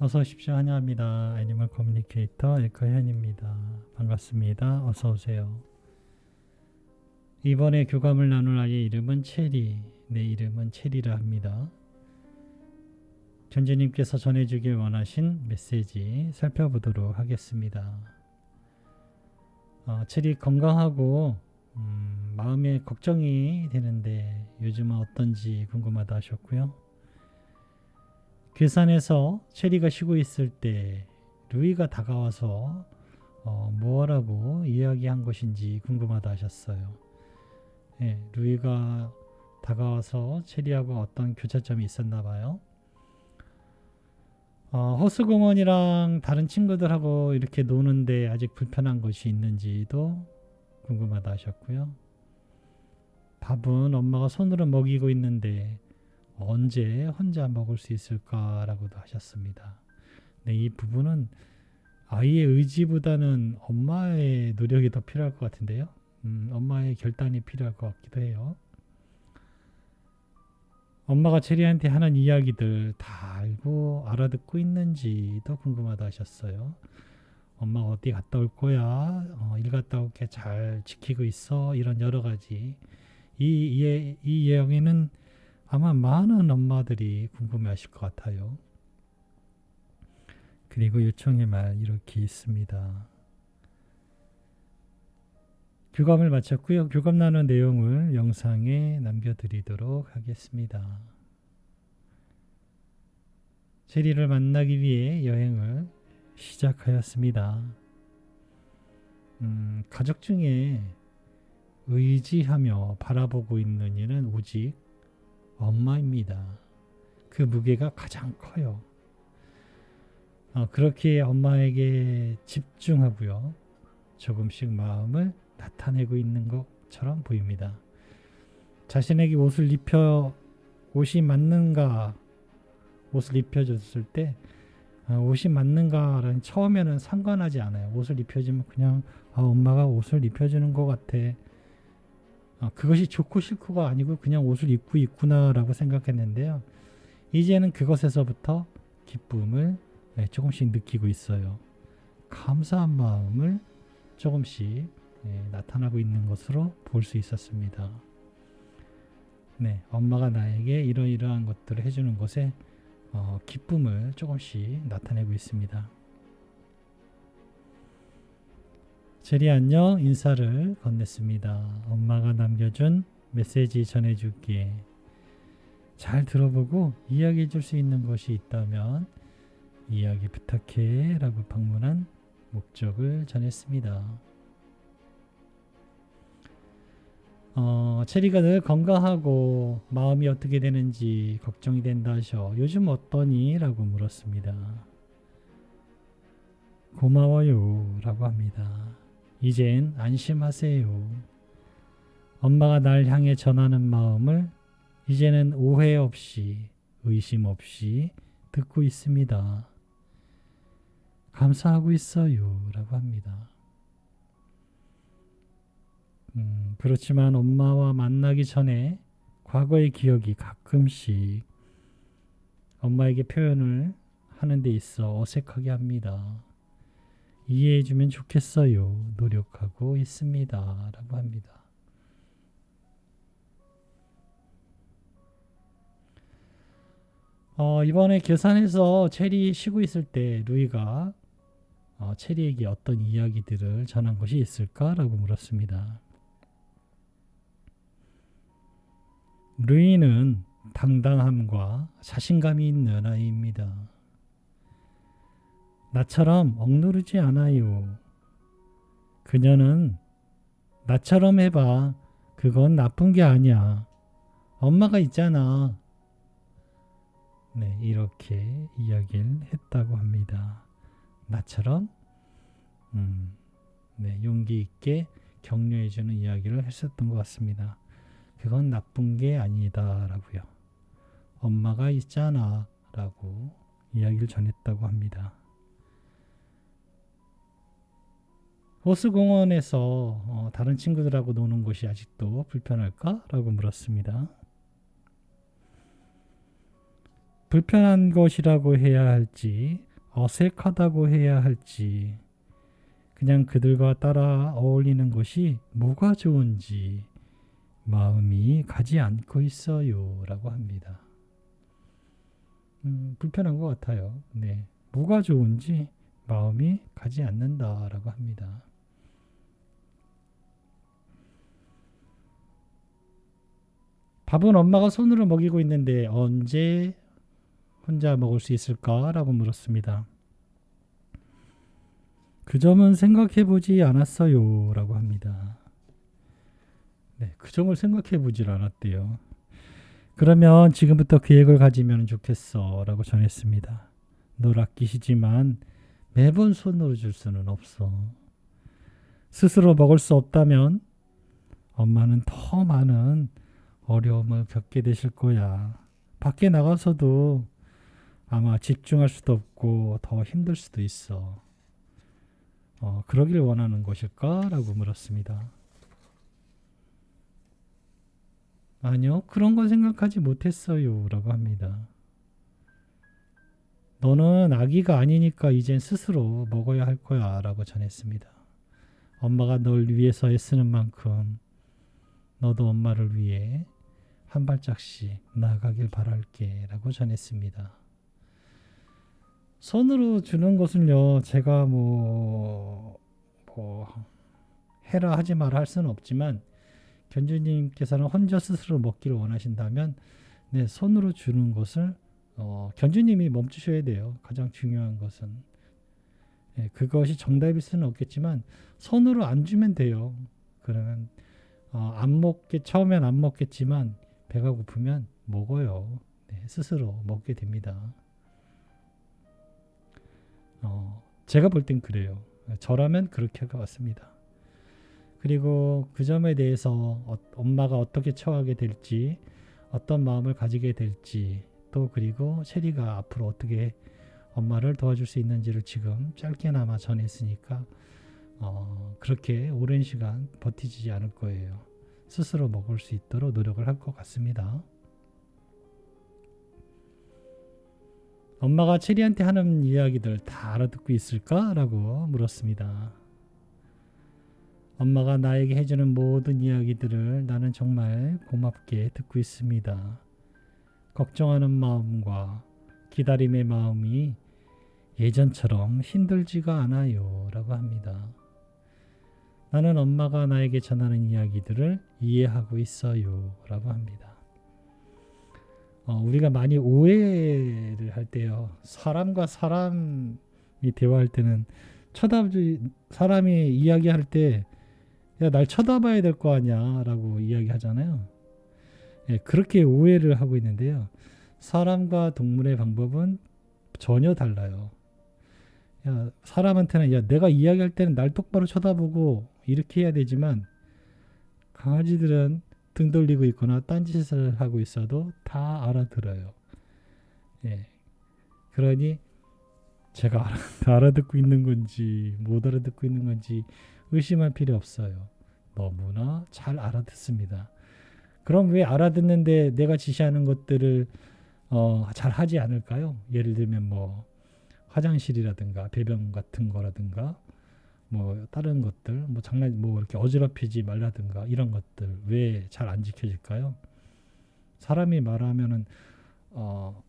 어서 오십시오. 환영합니다. 애니멀 커뮤니케이터 에커현입니다. 반갑습니다. 어서 오세요. 이번에 교감을 나눌 아이의 이름은 체리. 내 이름은 체리라 합니다. 견주님께서 전해주길 원하신 메시지 살펴보도록 하겠습니다. 어, 체리 건강하고 음, 마음에 걱정이 되는데 요즘은 어떤지 궁금하다 하셨고요. 괴산에서 체리가 쉬고 있을 때 루이가 다가와서 어, 뭐라고 이야기한 것인지 궁금하다 하셨어요. 예, 루이가 다가와서 체리하고 어떤 교차점이 있었나 봐요. 어, 호수공원이랑 다른 친구들하고 이렇게 노는데 아직 불편한 것이 있는지도 궁금하다 하셨고요. 밥은 엄마가 손으로 먹이고 있는데 언제 혼자 먹을 수 있을까라고도 하셨습니다. 네, 이 부분은 아이의 의지보다는 엄마의 노력이 더 필요할 것 같은데요. 음, 엄마의 결단이 필요할 것 같기도 해요. 엄마가 체리한테 하는 이야기들 다 알고 알아듣고 있는지도 궁금하다 하셨어요. 엄마가 어디 갔다 올 거야? 어, 일 갔다 올게 잘 지키고 있어? 이런 여러 가지. 이, 이, 이 예언에는 아마 많은 엄마들이 궁금해 하실 것 같아요. 그리고 요청의 말 이렇게 있습니다. 교감을 마쳤고요. 교감 나눈 내용을 영상에 남겨드리도록 하겠습니다. 제리를 만나기 위해 여행을 시작하였습니다. 음, 가족 중에 의지하며 바라보고 있는 이는 오직 엄마입니다. 그 무게가 가장 커요. 어, 그렇게 엄마에게 집중하고요. 조금씩 마음을 나타내고 있는 것처럼 보입니다. 자신에게 옷을 입혀 옷이 맞는가 옷을 입혀줬을 때 아, 옷이 맞는가라는 처음에는 상관하지 않아요. 옷을 입혀주면 그냥 아, 엄마가 옷을 입혀주는 것 같아. 아, 그것이 좋고 싫고가 아니고 그냥 옷을 입고 있구나라고 생각했는데요. 이제는 그것에서부터 기쁨을 네, 조금씩 느끼고 있어요. 감사한 마음을 조금씩 네, 나타나고 있는 것으로 볼 수 있었습니다. 네, 엄마가 나에게 이러이러한 것들을 해주는 것에 어, 기쁨을 조금씩 나타내고 있습니다. 제리 안녕 인사를 건넸습니다. 엄마가 남겨준 메시지 전해줄게. 잘 들어보고 이야기해 줄 수 있는 것이 있다면 이야기 부탁해 라고 방문한 목적을 전했습니다. 어, 체리가 늘 건강하고 마음이 어떻게 되는지 걱정이 된다 하셔. 요즘 어떠니? 라고 물었습니다. 고마워요. 라고 합니다. 이젠 안심하세요. 엄마가 날 향해 전하는 마음을 이제는 오해 없이, 의심 없이 듣고 있습니다. 감사하고 있어요. 라고 합니다. 음, 그렇지만 엄마와 만나기 전에 과거의 기억이 가끔씩 엄마에게 표현을 하는 데 있어 어색하게 합니다. 이해해 주면 좋겠어요. 노력하고 있습니다. 라고 합니다. 어, 이번에 계산해서 체리 쉬고 있을 때 루이가 어, 체리에게 어떤 이야기들을 전한 것이 있을까라고 물었습니다. 루이는 당당함과 자신감이 있는 아이입니다. 나처럼 억누르지 않아요. 그녀는 나처럼 해봐. 그건 나쁜 게 아니야. 엄마가 있잖아. 네, 이렇게 이야기를 했다고 합니다. 나처럼 음, 네, 용기 있게 격려해주는 이야기를 했었던 것 같습니다. 그건 나쁜 게 아니다라고요. 엄마가 있잖아라고 이야기를 전했다고 합니다. 호수공원에서 어, 다른 친구들하고 노는 것이 아직도 불편할까 라고 물었습니다. 불편한 것이라고 해야 할지 어색하다고 해야 할지 그냥 그들과 따라 어울리는 것이 뭐가 좋은지 마음이 가지 않고 있어요. 라고 합니다. 음, 불편한 것 같아요. 네. 뭐가 좋은지 마음이 가지 않는다. 라고 합니다. 밥은 엄마가 손으로 먹이고 있는데 언제 혼자 먹을 수 있을까? 라고 물었습니다. 그 점은 생각해 보지 않았어요. 라고 합니다. 네, 그 점을 생각해 보질 않았대요. 그러면 지금부터 계획을 가지면 좋겠어. 라고 전했습니다. 널 아끼시지만 매번 손으로 줄 수는 없어. 스스로 먹을 수 없다면 엄마는 더 많은 어려움을 겪게 되실 거야. 밖에 나가서도 아마 집중할 수도 없고 더 힘들 수도 있어. 어, 그러길 원하는 것일까? 라고 물었습니다. 아니요, 그런 건 생각하지 못했어요. 라고 합니다. 너는 아기가 아니니까 이젠 스스로 먹어야 할 거야. 라고 전했습니다. 엄마가 널 위해서 애쓰는 만큼 너도 엄마를 위해 한 발짝씩 나아가길 바랄게. 라고 전했습니다. 손으로 주는 것은요, 제가 뭐, 뭐, 해라 하지 마라 할 수는 없지만, 견주님께서는 혼자 스스로 먹기를 원하신다면, 네, 손으로 주는 것을, 어, 견주님이 멈추셔야 돼요. 가장 중요한 것은. 네, 그것이 정답일 수는 없겠지만, 손으로 안 주면 돼요. 그러면, 어, 안 먹게, 처음엔 안 먹겠지만, 배가 고프면 먹어요. 네, 스스로 먹게 됩니다. 어, 제가 볼 땐 그래요. 저라면 그렇게 할 것 같습니다. 그리고 그 점에 대해서 어, 엄마가 어떻게 처하게 될지, 어떤 마음을 가지게 될지, 또 그리고 체리가 앞으로 어떻게 엄마를 도와줄 수 있는지를 지금 짧게나마 전했으니까 어, 그렇게 오랜 시간 버티지 않을 거예요. 스스로 먹을 수 있도록 노력을 할 것 같습니다. 엄마가 체리한테 하는 이야기들 다 알아듣고 있을까? 라고 물었습니다. 엄마가 나에게 해주는 모든 이야기들을 나는 정말 고맙게 듣고 있습니다. 걱정하는 마음과 기다림의 마음이 예전처럼 힘들지가 않아요. 라고 합니다. 나는 엄마가 나에게 전하는 이야기들을 이해하고 있어요. 라고 합니다. 어, 우리가 많이 오해를 할 때요. 사람과 사람이 대화할 때는 쳐다보지 사람이 이야기할 때 야, 날 쳐다봐야 될 거 아니야 라고 이야기하잖아요. 예, 그렇게 오해를 하고 있는데요. 사람과 동물의 방법은 전혀 달라요. 야, 사람한테는 야, 내가 이야기할 때는 날 똑바로 쳐다보고 이렇게 해야 되지만 강아지들은 등 돌리고 있거나 딴짓을 하고 있어도 다 알아들어요. 예. 그러니 제가 알아, 알아 듣고 있는 건지 못 알아듣고 있는 건지 의심할 필요 없어요. 너무나 잘 알아듣습니다. 그럼 왜 알아듣는데 내가 지시하는 것들을 어, 잘 하지 않을까요? 예를 들면 뭐 화장실이라든가 배변 같은 거라든가 뭐 다른 것들 뭐 장난 뭐 이렇게 어지럽히지 말라든가 이런 것들 왜 잘 안 지켜질까요? 사람이 말하면은 어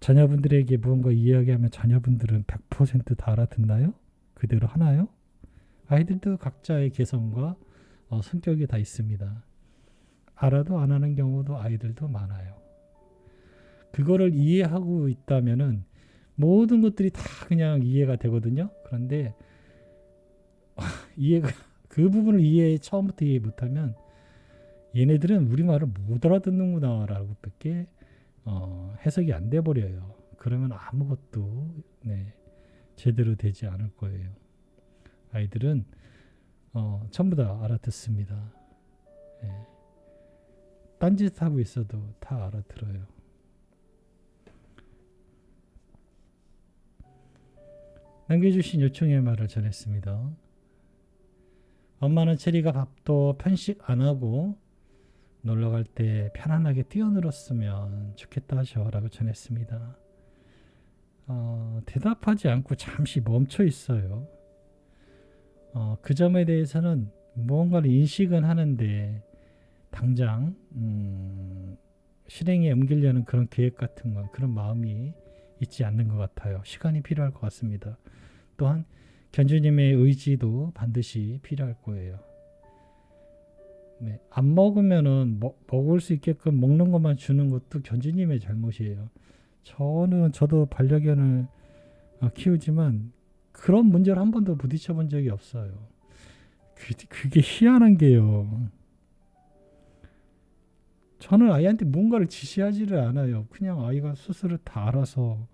자녀분들에게 무언가 이야기하면 자녀분들은 100%다 알아듣나요? 그대로 하나요? 아이들도 각자의 개성과 어, 성격이 다 있습니다. 알아도 안 하는 경우도 아이들도 많아요. 그거를 이해하고 있다면은 모든 것들이 다 그냥 이해가 되거든요. 그런데 이해가 그 부분을 이해 처음부터 이해 못하면 얘네들은 우리 말을 못 알아듣는구나라고밖에 어, 해석이 안 돼 버려요. 그러면 아무것도 네, 제대로 되지 않을 거예요. 아이들은 어, 전부 다 알아듣습니다. 네. 딴짓 하고 있어도 다 알아들어요. 남겨주신 요청의 말을 전했습니다. 엄마는 체리가 밥도 편식 안 하고 놀러 갈 때 편안하게 뛰어놀았으면 좋겠다 하셔라고 전했습니다. 어, 대답하지 않고 잠시 멈춰 있어요. 어, 그 점에 대해서는 무언가를 인식은 하는데 당장 음, 실행에 옮기려는 그런 계획 같은 건 그런 마음이 있지 않는 것 같아요. 시간이 필요할 것 같습니다. 또한 견주님의 의지도 반드시 필요할 거예요. 네, 안 먹으면은 먹, 먹을 수 있게끔 먹는 것만 주는 것도 견주님의 잘못이에요. 저는 저도 반려견을 어, 키우지만 그런 문제를 한 번도 부딪혀 본 적이 없어요. 그, 그게 희한한 게요. 저는 아이한테 뭔가를 지시하지를 않아요. 그냥 아이가 스스로 다 알아서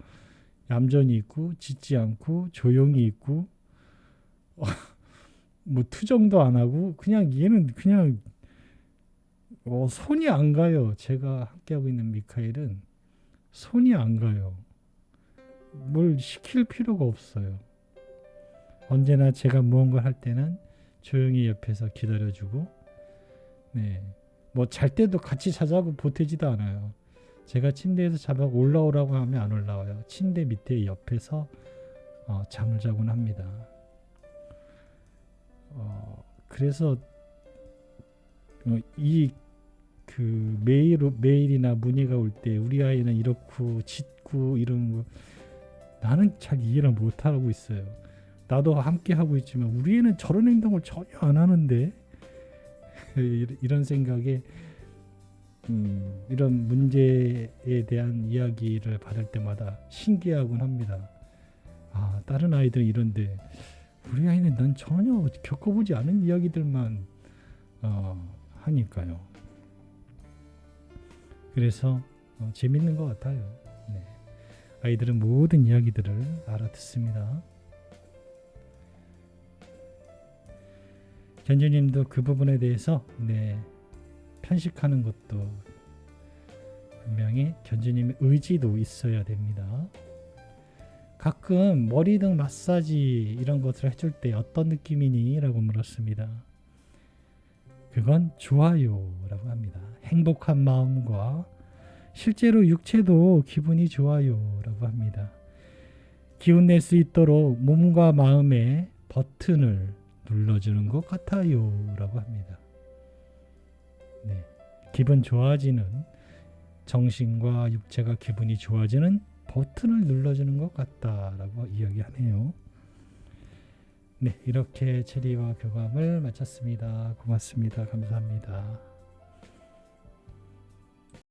얌전히 있고 짖지 않고 조용히 있고 뭐 투정도 안 하고 그냥 얘는 그냥 어, 손이 안 가요. 제가 함께하고 있는 미카엘은 손이 안 가요. 뭘 시킬 필요가 없어요. 언제나 제가 무언가 할 때는 조용히 옆에서 기다려주고, 네, 뭐 잘 때도 같이 자자고 보태지도 않아요. 제가 침대에서 자다가 올라오라고 하면 안 올라와요. 침대 밑에 옆에서 어, 잠을 자곤 합니다. 어, 그래서 어, 이그 메일 메일이나 문의가 올 때 우리 아이는 이렇고 짖고 이런 거 나는 잘 이해를 못 하고 있어요. 나도 함께 하고 있지만 우리 애는 저런 행동을 전혀 안 하는데 이런 생각에 음, 이런 문제에 대한 이야기를 받을 때마다 신기하곤 합니다. 아 다른 아이들은 이런데 우리 아이는 난 전혀 겪어보지 않은 이야기들만 어, 하니까요. 그래서 어, 재밌는 것 같아요. 네. 아이들은 모든 이야기들을 알아듣습니다. 견주님도 그 부분에 대해서 네, 편식하는 것도 분명히 견주님의 의지도 있어야 됩니다. 가끔 머리 등 마사지 이런 것을 해줄 때 어떤 느낌이니? 라고 물었습니다. 그건 좋아요 라고 합니다. 행복한 마음과 실제로 육체도 기분이 좋아요 라고 합니다. 기운 낼 수 있도록 몸과 마음의 버튼을 눌러주는 것 같아요 라고 합니다. 네, 기분 좋아지는 정신과 육체가 기분이 좋아지는 버튼을 눌러주는 것 같다라고 이야기하네요. 네, 이렇게 체리와 교감을 마쳤습니다. 고맙습니다. 감사합니다.